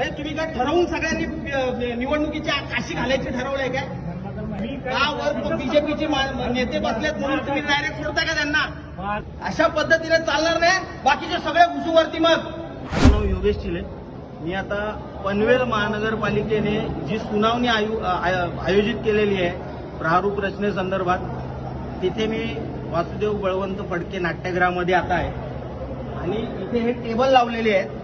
म्हणजे तुम्ही काय ठरवून सगळ्यांनी अ, निवडणुकीची काशी घालायची ठरवलंय काय? का वर बीजेपीचे नेते बसलेत म्हणून तुम्ही डायरेक्ट सोडता का त्यांना? अशा पद्धतीने चालणार नाही. बाकीचे सगळे घुसूवरती मग. नाव योगेश चिले. मी आता पनवेल महानगरपालिकेने जी सुनावणी आयु आय- आयोजित केलेली आहे प्रारूप रचनेसंदर्भात तिथे मी वासुदेव बळवंत फडके नाट्यगृहामध्ये आता आहे. आणि इथे हे टेबल लावलेले आहेत.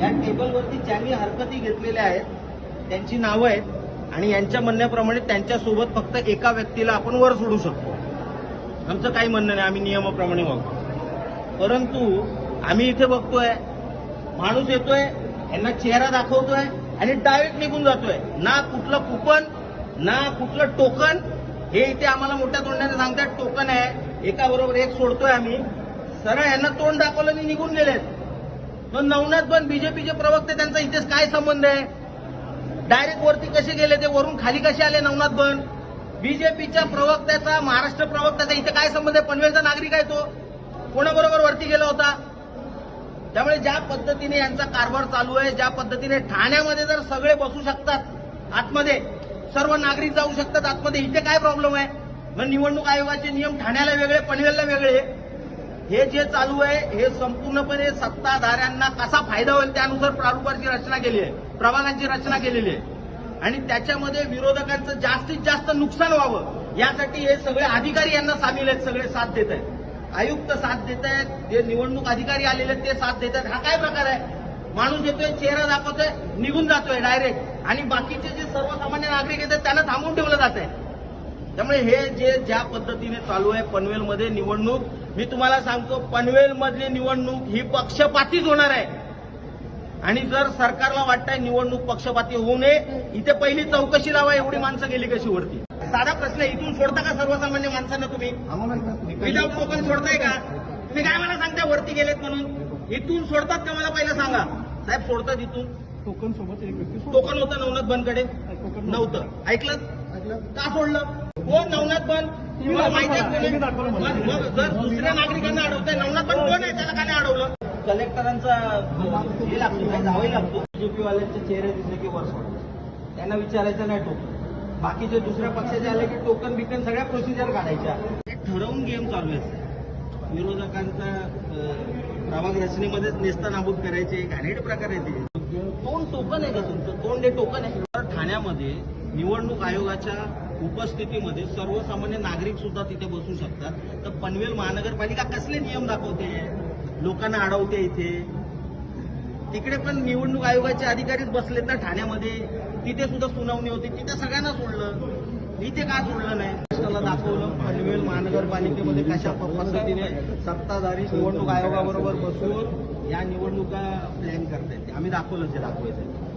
या टेबलवरती ज्यांनी हरकती घेतलेल्या आहेत त्यांची नावं आहेत आणि यांच्या म्हणण्याप्रमाणे त्यांच्यासोबत फक्त एका व्यक्तीला आपण वर सोडू शकतो. आमचं काही म्हणणं नाही आम्ही नियमाप्रमाणे वागतो. परंतु आम्ही इथे बघतोय माणूस येतोय यांना चेहरा दाखवतोय आणि डायरेक्ट निघून जातोय. ना कुठलं कुपन ना कुठलं टोकन हे इथे आम्हाला मोठ्या तोंडाने सांगतात टोकन आहे एका बरोबर एक सोडतोय आम्ही. सरळ यांना तोंड दाखवलं आणि निघून गेलेत. मग नवनाथ पण बीजेपीचे प्रवक्ते त्यांचा इथेच काय संबंध आहे? डायरेक्ट वरती कसे गेले ते? वरून खाली कसे आले नवनाथ बन? बीजेपीच्या प्रवक्त्याचा महाराष्ट्र प्रवक्त्याचा इथे काय संबंध आहे? पनवेलचा नागरिक आहे तो. कोणाबरोबर वरती गेला होता? त्यामुळे ज्या पद्धतीने यांचा कारभार चालू आहे ज्या पद्धतीने ठाण्यामध्ये जर सगळे बसू शकतात आतमध्ये सर्व नागरिक जाऊ शकतात आतमध्ये इथे काय प्रॉब्लेम आहे? मग निवडणूक आयोगाचे नियम ठाण्याला वेगळे पनवेलला वेगळे. हे जे चालू आहे हे संपूर्णपणे सत्ताधाऱ्यांना कसा फायदा होईल त्यानुसार प्रारूपाची रचना केली आहे प्रभागांची रचना केलेली आहे. आणि त्याच्यामध्ये विरोधकांचं जास्तीत जास्त नुकसान व्हावं यासाठी हे सगळे अधिकारी यांना सामील आहेत सगळे साथ देत आहेत. आयुक्त साथ देत आहेत जे निवडणूक अधिकारी आलेले आहेत ते साथ देत आहेत. हा काय प्रकार आहे? माणूस येतोय चेहरा दाखवतोय निघून जातोय डायरेक्ट. आणि बाकीचे जे सर्वसामान्य नागरिक येतात त्यांना थांबवून ठेवलं जात आहे त्यामुळे हे जे ज्या पद्धतीने चालू आहे पनवेलमध्ये निवडणूक मी तुम्हाला सांगतो पनवेलमधली निवडणूक ही पक्षपातीच होणार आहे. आणि जर सरकारला वाटतंय निवडणूक पक्षपाती होऊ नये इथे पहिली चौकशी लावा एवढी माणसं गेली कशी वरती साधा प्रश्न इथून सोडता का सर्वसामान्य माणसांना तुम्ही? विदाऊट टोकन सोडताय का? तुम्ही काय मला सांगता वरती गेलेत म्हणून? इथून सोडतात का मला पहिलं सांगा? साहेब सोडतात इथून. टोकन सोबत एक व्यक्ती सोडतो. टोकन होतं नवनाथ बनकडे नव्हतं. ऐकलं? का सोडलं? कोण नवनाथ बन तुम्हाला माहिती जर दुसऱ्या नागरिकांना अडवतंय. नवनाथ पण कोण आहे? त्याला का नाही अडवलं. कलेक्टरांचा हे लागतो काय लागतो. वाल्यांचे चेहरे दिसले की वर त्यांना विचारायचं नाही टोकन. बाकीचे दुसऱ्या पक्षाचे आले की टोकन बिकन सगळ्या प्रोसिजर काढायच्या. ठरवून गेम चालू आहे. विरोधकांचा प्रभाग रचनेमध्येच नेस्तनाबूत करायचे घाणेरडे प्रकार आहे ते. तोंड टोकन आहे का तुमचं? तोंड हे टोकन आहे? तर ठाण्यामध्ये निवडणूक आयोगाच्या उपस्थितीमध्ये सर्वसामान्य नागरिक सुद्धा तिथे बसू शकतात. तर पनवेल महानगरपालिका कसले नियम दाखवते? लोकांना अडवते इथे. तिकडे पण निवडणूक आयोगाचे अधिकारीच बसलेत ना ठाण्यामध्ये. तिथे सुद्धा सुनावणी होती. तिथे सगळ्यांना सोडलं. इथे का सोडलं नाही? त्याला दाखवलं पनवेल महानगरपालिकेमध्ये कशा पद्धतीने सत्ताधारी निवडणूक आयोगाबरोबर बसून या निवडणुका प्लॅन करतायत. आम्ही दाखवलं ते दाखवायचं.